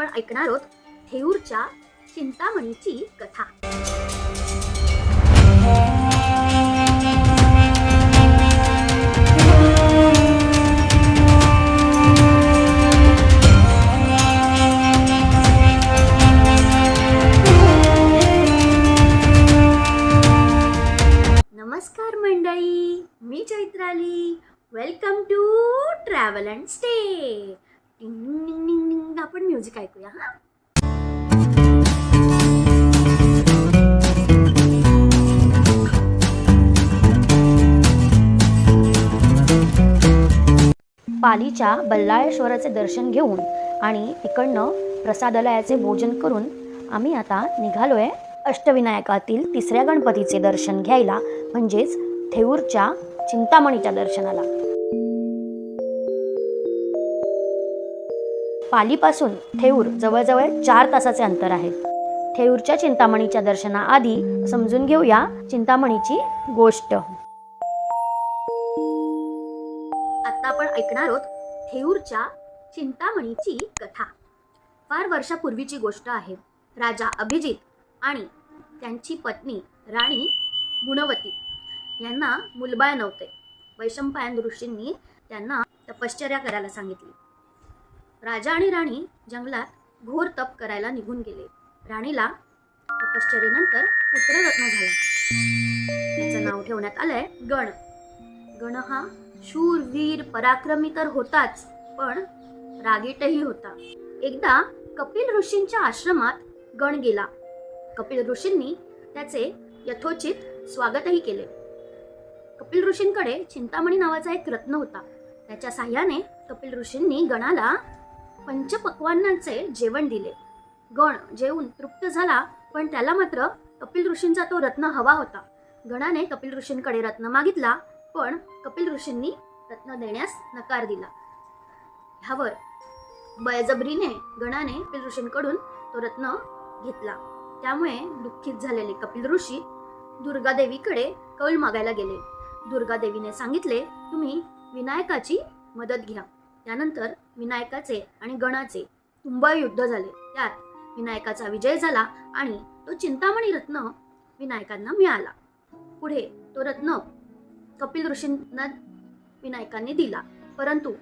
आपण ऐकणार आहोत थेऊरच्या चिंतामणीची कथा. नमस्कार मंडळी मी Chaitrali. Welcome to travel and stay आपण म्युझिक ऐकूया हा पालीच्या बल्लाळेश्वराचे दर्शन घेऊन आणि तिकडनं प्रसादालयाचे भोजन करून आम्ही आता निघालोय अष्टविनायकातील तिसऱ्या गणपतीचे दर्शन घ्यायला म्हणजेच थेऊरच्या चिंतामणीच्या दर्शनाला पालीपासून थेऊर जवळजवळ चार तासाचे अंतर आहे. थेऊरच्या चिंतामणीच्या दर्शनाआधी समजून घेऊया चिंतामणीची गोष्ट. आता आपण ऐकणार आहोत थेऊरच्या चिंतामणीची कथा. फार वर्षापूर्वीची गोष्ट आहे. राजा अभिजित आणि त्यांची पत्नी राणी गुणवती यांना मुलबाळ नव्हते. वैशंपायन ऋषींनी त्यांना तपश्चर्या करायला सांगितली. राजा आणि राणी जंगलात घोर तप करायला निघून गेले. राणीला तपश्चर्येनंतर पुत्ररत्न झाला. त्याचं नाव ठेवण्यात आलंय गण. गण हा शूर वीर पराक्रमी तर होताच पण रागीटही होता. एकदा कपिल ऋषींच्या आश्रमात गण गेला. कपिल ऋषींनी त्याचे यथोचित स्वागतही केले. कपिल ऋषींकडे चिंतामणी नावाचा एक रत्न होता. त्याच्या साह्याने कपिल ऋषींनी गणाला पंचपक्वांनांचे जेवण दिले. गण जेवून तृप्त झाला पण त्याला मात्र कपिल ऋषींचा तो रत्न हवा होता. गणाने कपिल ऋषींकडे रत्न मागितला पण कपिल ऋषींनी रत्न देण्यास नकार दिला. ह्यावर बळजबरीने गणाने कपिल ऋषींकडून तो रत्न घेतला. त्यामुळे दुःखित झालेले कपिल ऋषी दुर्गादेवीकडे कौल मागायला गेले. दुर्गादेवीने सांगितले तुम्ही विनायकाची मदत घ्या. त्यानंतर विनायकाचे आणि गणाचे तुंबळ युद्ध झाले. त्यात विनायकाचा विजय झाला आणि तो चिंतामणी रत्न विनायकांना मिळाला. पुढे तो रत्न कपिल ऋषींना विनायकांनी दिला. परंतु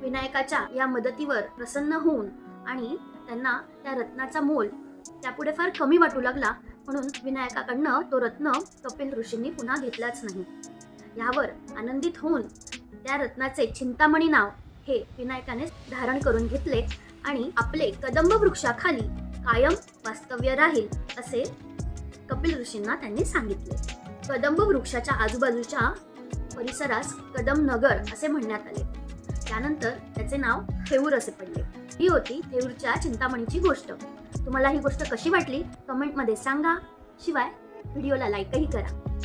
विनायकाच्या या मदतीवर प्रसन्न होऊन आणि त्यांना त्या रत्नाचा मोल त्यापुढे फार कमी वाटू लागला म्हणून विनायकाकडनं तो रत्न कपिल ऋषींनी पुन्हा घेतलाच नाही. यावर आनंदित होऊन त्या रत्नाचे चिंतामणी नाव हे विनायकाने धारण करून घेतले आणि आपले कदंब वृक्षाखाली कायम वास्तव्य राहील असे कपिल ऋषींना त्यांनी सांगितले. कदंब वृक्षाच्या आजूबाजूच्या परिसरास कदम नगर असे म्हणण्यात आले. त्यानंतर त्याचे नाव थेऊर असे पडले. ही होती थेऊरच्या चिंतामणीची गोष्ट. तुम्हाला ही गोष्ट कशी वाटली? कमेंटमध्ये सांगा. शिवाय व्हिडिओला लाईकही करा.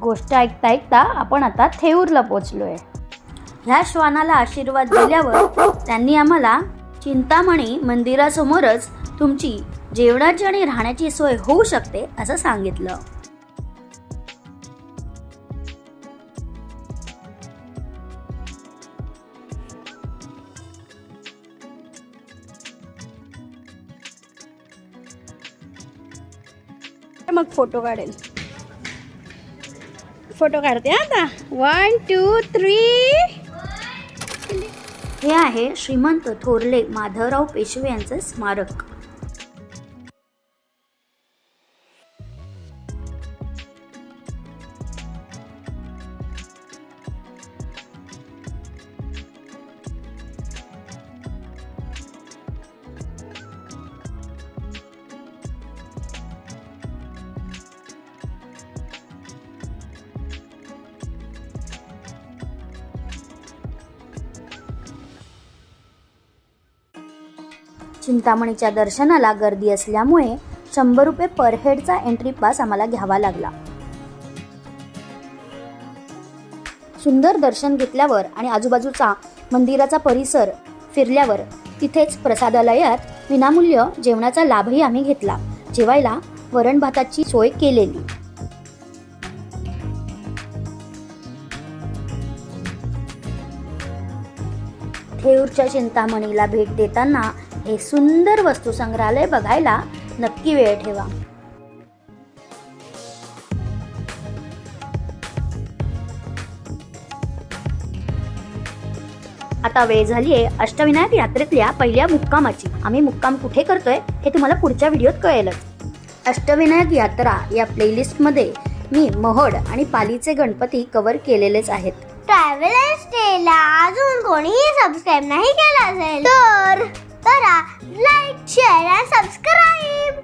गोष्ट ऐकता ऐकता आपण आता थेऊरला पोचलोय. ह्या श्वानाला आशीर्वाद दिल्यावर त्यांनी आम्हाला चिंतामणी मंदिरासमोरच तुमची जेवणाची आणि राहण्याची सोय होऊ शकते असं सांगितलं. मग फोटो काढेल. फोटो काढते आता. वन टू थ्री हे आहे श्रीमंत थोरले माधवराव पेशवे यांचं स्मारक. चिंतामणीच्या दर्शनाला गर्दी असल्यामुळे शंभर रुपये पर हेडचा एंट्री पास आम्हाला घ्यावा लागला. सुंदर दर्शन घेतल्यावर आणि आजूबाजूचा मंदिराचा परिसर फिरल्यावर तिथेच प्रसादालयात विनामूल्य जेवणाचा लाभही आम्ही घेतला. जेवायला वरण भाताची सोय केलेली. थेऊरच्या चिंतामणीला भेट देताना हे सुंदर वस्तू संग्रहालय बघायला नक्की वेळ ठेवा. आता वेळ झाली आहे अष्टविनायक यात्रेतल्या पहिल्या मुक्कामाची. आम्ही मुक्काम कुठे करतोय हे तुम्हाला पुढच्या व्हिडिओत कळेलच. अष्टविनायक यात्रा या प्लेलिस्टमध्ये मी महड आणि पालीचे गणपती कव्हर केलेलेच आहेत. ट्रॅव्हल अँड अजून कोणीही सबस्क्राईब नाही केला असेल तर करा लाईक शेअर अँड सबस्क्राईब